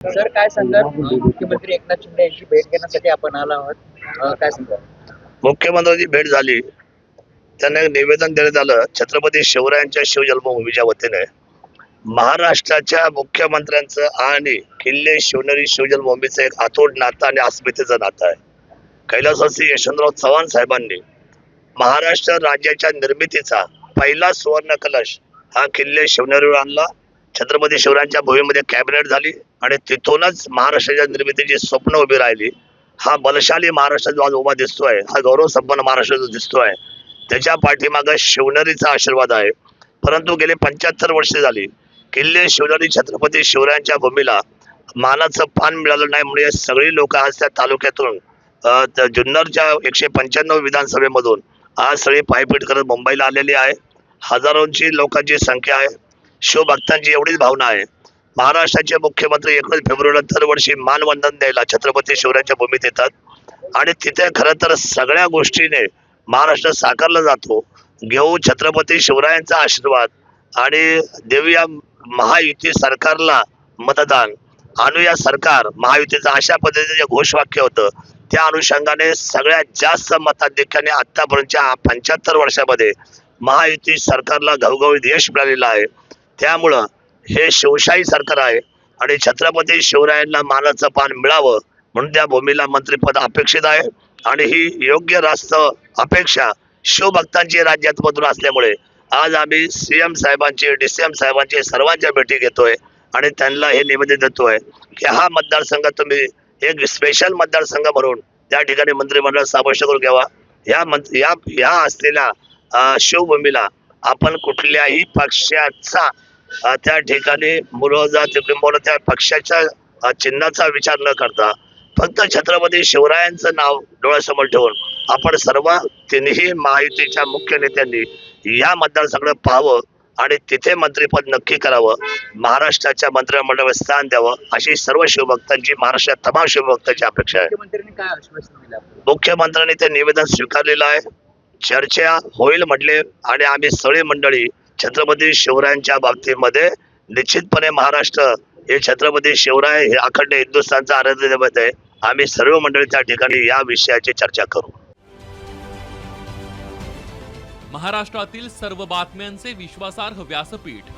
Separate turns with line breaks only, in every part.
Sir काय सांगाल? मुख्यमंत्री एकनाथ शिंदे यांची भेट घेण्यासाठी आपण आलो आहोत. काय सांगाल?
मुख्यमंत्र्यांची भेट झाली. त्यांना एक निवेदन देण्यात आलं. छत्रपती शिवरायांच्या शिवजन्मभूमीच्या वतीने. महाराष्ट्राच्या मुख्यमंत्र्यांचं आणि किल्ले शिवनेरी शिवजन्मभूमीचं एक अतोड नातं आणि अस्मितेचं नातं आहे. कैलासवासी यशवंतराव चव्हाण साहेबांनी महाराष्ट्र राज्याच्या निर्मितीचा पहिला सुवर्ण कलश हा किल्ले शिवनेरीवर आणला. छत्रपती शिवरायांच्या भूमीमध्ये कॅबिनेट झाली आणि तिथूनच महाराष्ट्राच्या निर्मितीची स्वप्न उभी राहिली. हा बलशाली महाराष्ट्र जो आज उभा दिसतोय हा गौरव संपन्न महाराष्ट्र जो दिसतोय त्याच्या पाठीमागं शिवनेरीचा आशीर्वाद आहे. परंतु गेले पंच्याहत्तर वर्षे झाली किल्ले शिवनेरी छत्रपती शिवरायांच्या भूमीला मानाचं पान मिळालं नाही म्हणजे सगळी लोक आज त्या तालुक्यातून जुन्नरच्या एकशे पंच्याण्णव विधानसभेमधून आज सगळी पायपीट करत मुंबईला आलेली आहे. हजारोंची लोकांची संख्या आहे. शिवभक्तांची एवढीच भावना आहे. महाराष्ट्राचे मुख्यमंत्री एकोणीस फेब्रुवारीला दरवर्षी मानवंदन द्यायला छत्रपती शिवरायांच्या भूमीत येतात. आणि तिथे खरं तर सगळ्या गोष्टीने महाराष्ट्र साकारला जातो. घेऊ छत्रपती शिवरायांचा आशीर्वाद आणि देऊया महायुती सरकारला मतदान. आणूया सरकार महायुतीचं अशा पद्धतीचं जे घोषवाक्य होतं त्या अनुषंगाने सगळ्यात जास्त मताधिक्याने आतापर्यंतच्या पंच्याहत्तर वर्षामध्ये महायुती सरकारला घवघवीत यश मिळालेलं आहे. त्यामुळं हे शिवशाही सरकार आहे आणि छत्रपती शिवरायांना मानाचं पान मिळावं म्हणून त्या भूमीला मंत्रिपद अपेक्षित आहे. आणि ही योग्य रास्त अपेक्षा शिवभक्तांची राज्यात मधून असल्यामुळे आज आम्ही सी एम साहेबांची डी सी एम साहेबांची सर्वांच्या भेटी घेतोय आणि त्यांना हे निवेदन देतोय की हा मतदारसंघ तुम्ही एक स्पेशल मतदारसंघ म्हणून त्या ठिकाणी मंत्रिमंडळ समाविष्ट करून घ्यावा. या मंत या या असलेल्या शिवभूमीला आपण कुठल्याही पक्षाचा त्या ठिकाणी तिकडे त्या पक्षाच्या चिन्हाचा विचार न करता फक्त छत्रपती शिवरायांचं नाव डोळ्यासमोर ठेवून आपण सर्व तिन्ही महायुतीच्या मुख्य नेत्यांनी या मतदारसंघात पाहावं आणि तिथे मंत्रिपद नक्की करावं महाराष्ट्राच्या मंत्रिमंडळावर स्थान द्यावं अशी सर्व शिवभक्तांची महाराष्ट्रात तमाम शिवभक्तांची अपेक्षा आहे? मुख्यमंत्र्यांनी ते निवेदन स्वीकारलेलं आहे चर्चा होईल म्हटले आणि आम्ही सगळी मंडळी छत्रपती शिवरायांच्या बाबतीमध्ये निश्चितपणे महाराष्ट्र हे छत्रपती शिवराय हे अखंड हिंदुस्थानचा आराध्य दैवत आहे. आम्ही सर्व मंडळी त्या ठिकाणी या विषयाची चर्चा करू.
महाराष्ट्रातील सर्व बातम्यांचे विश्वासार्ह व्यासपीठ.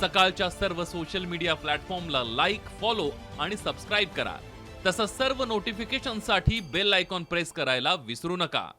सकाळच्या सर्व सोशल मीडिया प्लॅटफॉर्मला लाईक फॉलो आणि सबस्क्राईब करा. तसंच सर्व नोटिफिकेशनसाठी बेल आयकॉन प्रेस करायला विसरू नका.